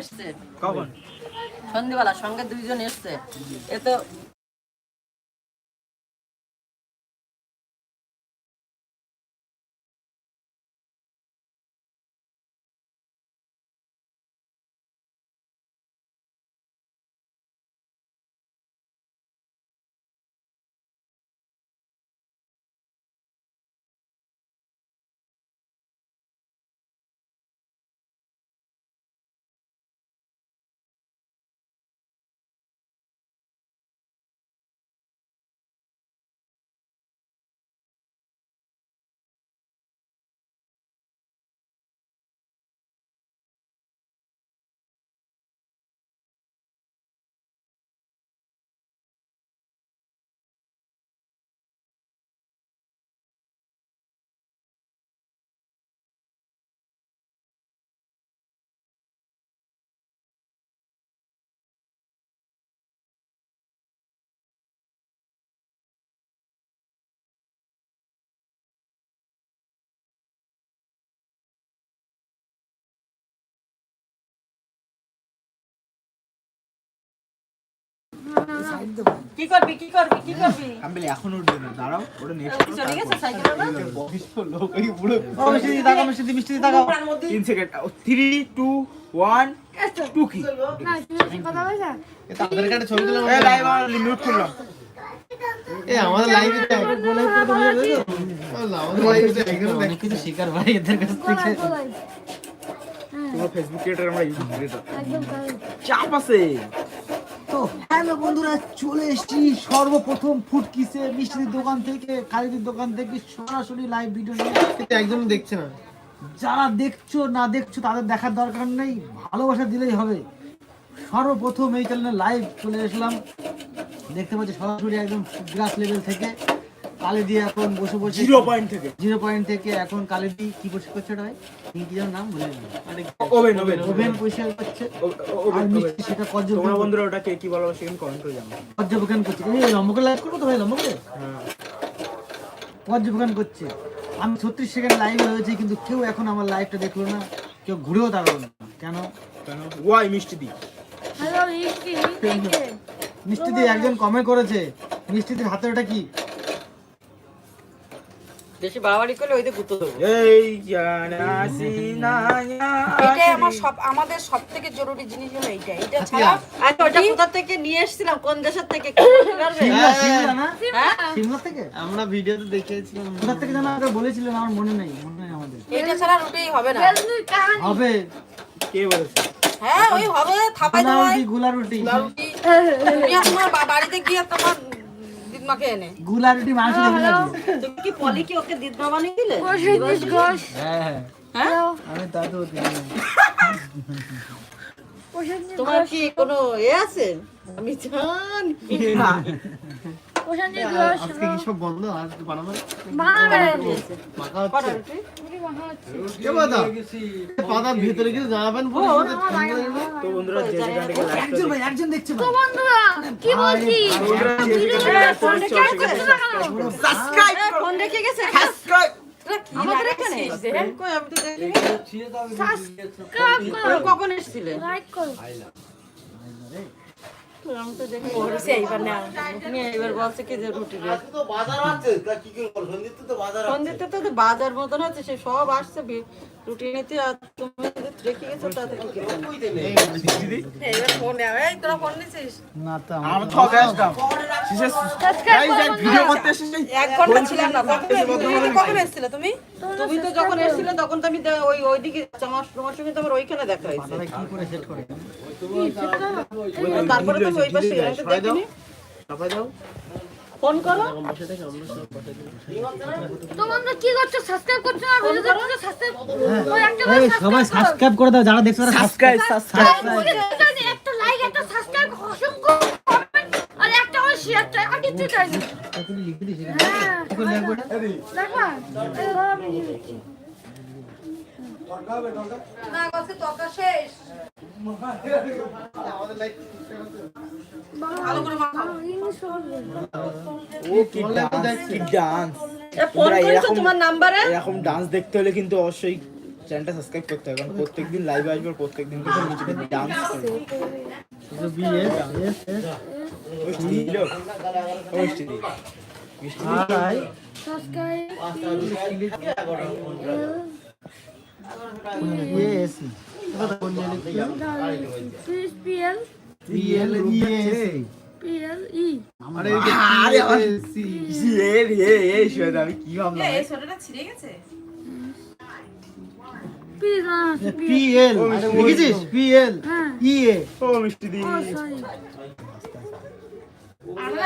এসছে কখন? সন্ধ্যেবেলা সঙ্গে দুইজন এসছে। এ তো কি করবি কি করবি কি করবি? আমি বলি এখন উঠবে না দাঁড়াও ওটা নেক্সট চলে গেছে? সাইকেলটা বয়স্ক লোক এই পুরো মিষ্টি দিয়ে তাকাও মিষ্টি দিয়ে মিষ্টি দিয়ে তাকাও তিন second three two one two কি তাদের কাছে ছবি তুলে এই লাইভ লিমিট করলাম। এ আমাদের লাইভে তো একটু লাইভ করে দেবো আল্লাহ আমাদের লাইভে তো এখানে দেখ কিছু শিকার ভাই এদের কাছ থেকে। তোমার ফেসবুক ক্রিয়েটার আমরা ইউটিউব ক্রিয়েটার চাপ আছে। তো হ্যালো বন্ধুরা চলে এসেছি সর্বপ্রথম ফুটকিসে মিষ্টির দোকান থেকে কালিদির দোকান থেকে সরাসরি লাইভ ভিডিও একজন দেখছে না। যারা দেখছ না দেখছ তাদের দেখার দরকার নেই ভালোবাসা দিলেই হবে। সর্বপ্রথম এই চ্যানেলে লাইভ চলে এসলাম দেখতে পাচ্ছি সরাসরি একদম গ্রাস লেভেল থেকে। কালিদি এখন বসে বসে জিরো পয়েন্ট থেকে। জিরো পয়েন্ট থেকে এখন কালিদি কি বসে করছে ওটা ভাই? কি যেন নাম ভুলে গেলাম। Oven oven. ওভেন পরিষ্কার করছে। আর মিষ্টি সেটা তোমরা পর্যবেক্ষণ বন্ধুরা ওটাকে কি বলো সেখানে কমেন্ট করে জানাও। পর্যবেক্ষণ করছে। এই লম্বকে লাইভ করব তো ভাই লম্বকে? হ্যাঁ। পর্যবেক্ষণ করছে। আমি ছত্রিশ সেকেন্ড লাইভ রয়েছি কিন্তু কেউ এখন আমার লাইভটা দেখল না। কেউ ঘুরেও দাঁড়াল না। কেন? কেন? ওয়াই মিষ্টি দি? হ্যালো মিষ্টি মিষ্টি মিষ্টি দিয়ে একজন কমেন্ট করেছে। মিষ্টি দিয়ে হাতে ওটা কি? বেশি বাড়াবাড়ি করলে ওইতে গুঁতো দেবো। এই জানাসি না এটাই আমার সব আমাদের সব থেকে জরুরি জিনিস হলো এইটা এটা ছাড়া আচ্ছা ওটা কোথা থেকে নিয়ে এসেছিলাম? কোন দেশের থেকে? সিমলা সিমলা না? হ্যাঁ? সিমলা থেকে? আমরা ভিডিওতে দেখিয়েছিলাম। কোথা থেকে যেন আগে বলেছিলেন আমার মনে নেই মনে নেই আমাদের। এটা ছাড়া রুটি হবে না। হবে। কে বলেছে? হ্যাঁ ওই হবে থাপাই গুলা রুটি গুলা রুটি রুটি তুমি তোমার বাড়িতে গিয়ে তোমার দিদমাকে এনে? গুলা রুটি মাংস দিয়ে লাগবে তুমি কি পলি কি ওকে দিদমা বানিয়ে দিলে হ্যাঁ হ্যাঁ। আমি দাদু তোমার কি কোনো এ আছে? আমি জানি আজকে কি সব বন্ধ? আর বানাবো মাখা হচ্ছে। কে বাদা? পাতার ভিতরে কিছু জানাবেন পরে তো বন্ধুরা যে যেখান থেকে একজন ভাই একজন দেখছে কি বলছি? বন্ধুরা ফোন রেখে সাবস্ক্রাইব ফোন রেখে গেছে? সাবস্ক্রাইব আমাদের এখানে কই আমি তো দেখিনি তুমি কখন এসেছিলে? আমি তো দেখি এইবার না তুমি এবার বলছে কি যে রুটি রে তো বাজার আছে কি করে বল সন্দীপ তো বাজার সন্ধ্যেতে তো তো বাজার মতন হচ্ছে সে সব আসছে রুটি নিতে আর তুমি রেখে গেছো তাতে কি করবে এইবার ফোন এই তোরা ফোন নিছিস? না তো আমরা তো হবে শেষে গাইস এক ভিডিও করতে এসেছি। এক ঘণ্টা ছিলাম না কখন এসেছিলে তুমি? তুমি তো যখন এসেছিলে তখন তো আমি ওই ওইদিকে আমার তোমার সঙ্গে তো আমার ওইখানে দেখা হয়েছে। কি করে সেট করে? তারপরে তো ওই পাশে দেখিনি ফোন করো। তোমরা কি করছ? সাবস্ক্রাইব করছ না? ভিডিও দেখছ সাবস্ক্রাইব ওই একটা সবাই সাবস্ক্রাইব করে দাও যারা দেখছ তারা সাবস্ক্রাইব সাবস্ক্রাইব একটা লাইক একটা সাবস্ক্রাইব অসংখ্য comment আর একটা করে শেয়ার চাই আর কিছু চাই। না তুমি লিখে দিছি হ্যাঁ এখন না শেষ। এরকম- তোমার নাম্বারে এরকম ডান্স দেখতে হলে কিন্তু অবশ্যই চ্যানেলটা সাবস্ক্রাইব করতে হবে কারণ প্রত্যেকদিন লাইভে আসবে প্রত্যেকদিন কিন্তু ডান্স করবে বিএস এস এস মিষ্টি দিল মিষ্টি মিষ্টি দিল subscribe S P L E S P L E আরে আরে এ রে এ শোনা আমি কি ভাবলাম এই ছোটটা ছিঁড়ে গেছে পিএল দেখেছিস পিএল হ্যাঁ ইএ ও মিষ্টি দি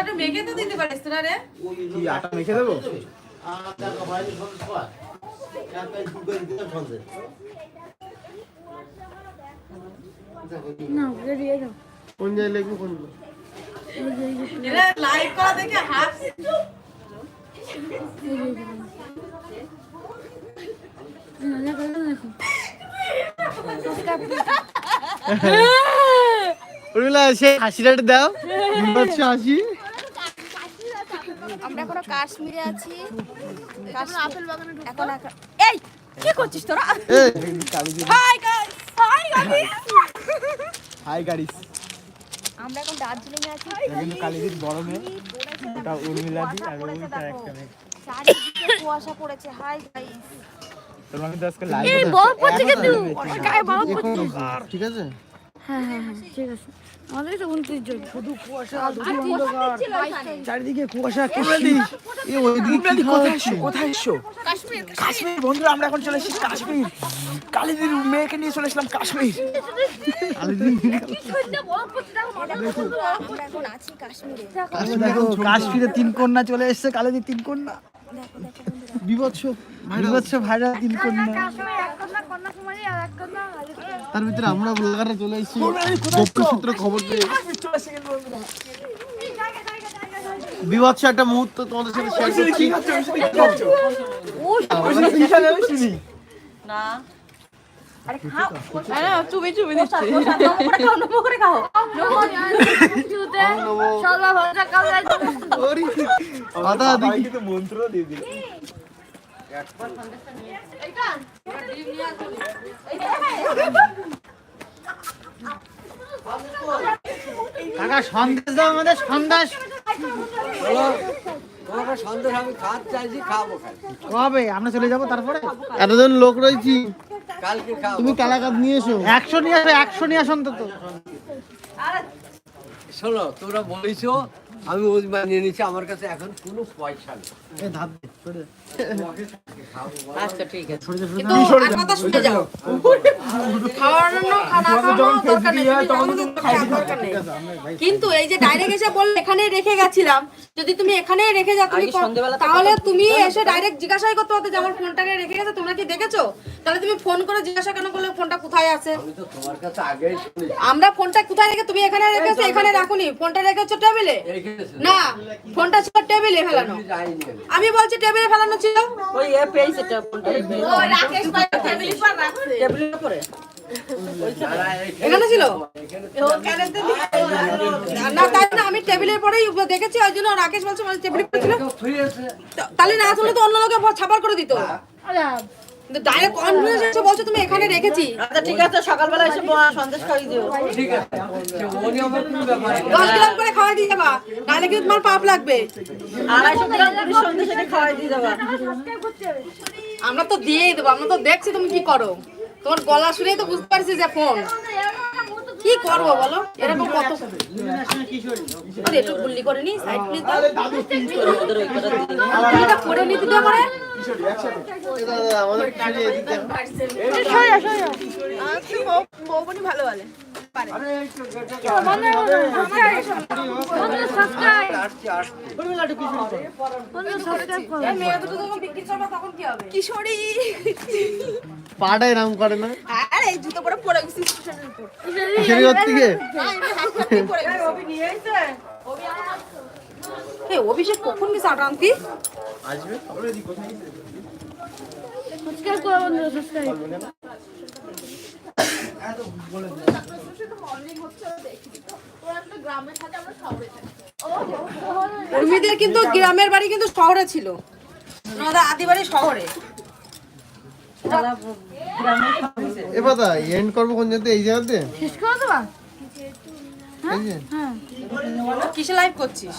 একটু মেখে তো দিতে পারিস তোরা রে কি আটা মেখে দেবো না বেরিয়ে দাও। কোন জায়গায় লিখব কোন এই যে এই যে এরা লাইভ করা দেখে হাফ না দেখো দেখো উর্মিলা সেই হাসিটা দাও। হাসি। আমরা এখনও কাশ্মীরে আছি। আপেল এখন এখন- এই কি করছিস তোরা? Hi guys hi guys hi guys আমরা এখন দার্জিলিং এ আছি। কিন্তু কালিদির বড় মেয়ে ওটা উর্মিলা দি আর ওই তার একটা মেয়ে চারিদিকে কুয়াশা পড়েছে। হাই গাইস তোমাকে তো আজকে লাইভ এই বল পড়ছে কিন্তু গায়ে বল পড়ছে ঠিক আছে? হ্যাঁ হ্যাঁ হ্যাঁ ঠিক আছে। আমাদের তো উনত্রিশ জন। শুধু কুয়াশা শুধু চারিদিকে কুয়াশা এ ওইদিকে কোথায় এসছো কাশ্মীর কাশ্মীর। বন্ধুরা আমরা এখন চলে এসেছি কাশ্মীর। কালিদির মেয়েকে নিয়ে চলে এসলাম কাশ্মীর। আমরা কাশ্মীরে। দেখো। কাশ্মীরে তিন কন্যা চলে এসেছে কালেদি তিন কন্যা। বিভৎস বিভৎস ভাইরা তিন কন্যা। তার ভিতরে আমরা ব্লগাররা চলে এসেছি। সূত্র খবর পেয়ে। বিভৎস একটা মুহূর্ত তোমাদের সাথে শেয়ার করছি। না। দেখি কিন্তু মন্ত্র দিয়ে দিল কাকা সন্দেশ দাও আমাদের সন্দেশ। কবে? আমরা চলে যাব তারপরে? এতজন লোক রয়েছি। কালকে খাব তুমি কালাকাত নিয়ে এসো। একশো নিয়ে আসো একশো নিয়ে আসো অন্তত। শোনো তোমরা বলেছ আমি ওই বানিয়ে নিচ্ছি আমার কাছে এখন কোনো পয়সা নেই। আচ্ছা ঠিক আছে। কিন্তু কথা শুনে যাও। এই যে ডাইরেক্ট এসে বললে এখানে রেখে গেছিলাম যদি তুমি এখানে রেখে যাও তুমি তাহলে তুমি এসে ডাইরেক্ট জিজ্ঞাসাই করতে হতো যে আমার ফোনটাকে রেখে গেছে তোমরা কি দেখেছ? তাহলে তুমি ফোন করে জিজ্ঞাসা কেন করলে ফোনটা কোথায় আছে? আমি তো তোমার কাছে আগেই শুনেছি। আমরা ফোনটা কোথায় রেখে তুমি এখানে রেখেছো এখানে রাখুনি ফোনটা রেখেছো টেবিলে? না ফোনটা ছিল টেবিলে ফেলানো। আমি। বলছি টেবিলে ফেলানো ছিল। ওই এ পেয়েছে এটা ফোনটা। রাকেশ ভাই টেবিলের পর রাখছে। টেবিলের উপরে এখানে- এখানে ছিল। না তাই না আমি টেবিলের পরেই দেখেছি ওই জন্য রাকেশ বলছে মানে। তা- তাহলে না শুনলে তো অন্য লোকে ছাপার করে দিত। ডাইরেক্ট বলছো তুমি এখানে রেখেছি। আচ্ছা ঠিক আছে সকালবেলা এসে সন্দেশ দিও। ঠিক আছে। দশ গ্রাম করে খাওয়াই দিয়ে যাবা নাহলে কিন্তু তোমার পাপ লাগবে। আড়াইশো গ্রাম করে সন্দেশ এনে খাওয়াই দিয়ে দেবা। আমরা তো দিয়েই দেবো আমরা তো দেখছি তুমি কি করো। তোমার গলা শুনেই তো বুঝতে পারছি যে ফোন কি করব বলো এরকম কত আরে একটু গুল্লি করে নি সাইড প্লিজ এটা করে নিতে দিও করে আমাদের পিছনে এদিক দেখো। আসছি, আসছি। এই মেয়ে দুটো যখন বিক্রি করব তখন কি হবে কিশোরী পাটা এরম করে না আরে এই জুতো পরে পড়ে গেছিস স্টেশনের উপর কিসের ঘর থেকে এই অভিষেক কখন গেছে আটান্তি সাবস্ক্রাইব করো বন্ধুরা সাবস্ক্রাইব উর্মিদের কিন্তু গ্রামের বাড়ি কিন্তু শহরে ছিল ওনাদের আদি বাড়ি শহরে। এ পাতা এন্ড করব কোন জায়গাতে? এই জায়গাতে? শেষ করে দেবা এই যে। কিসে লাইভ করছিস?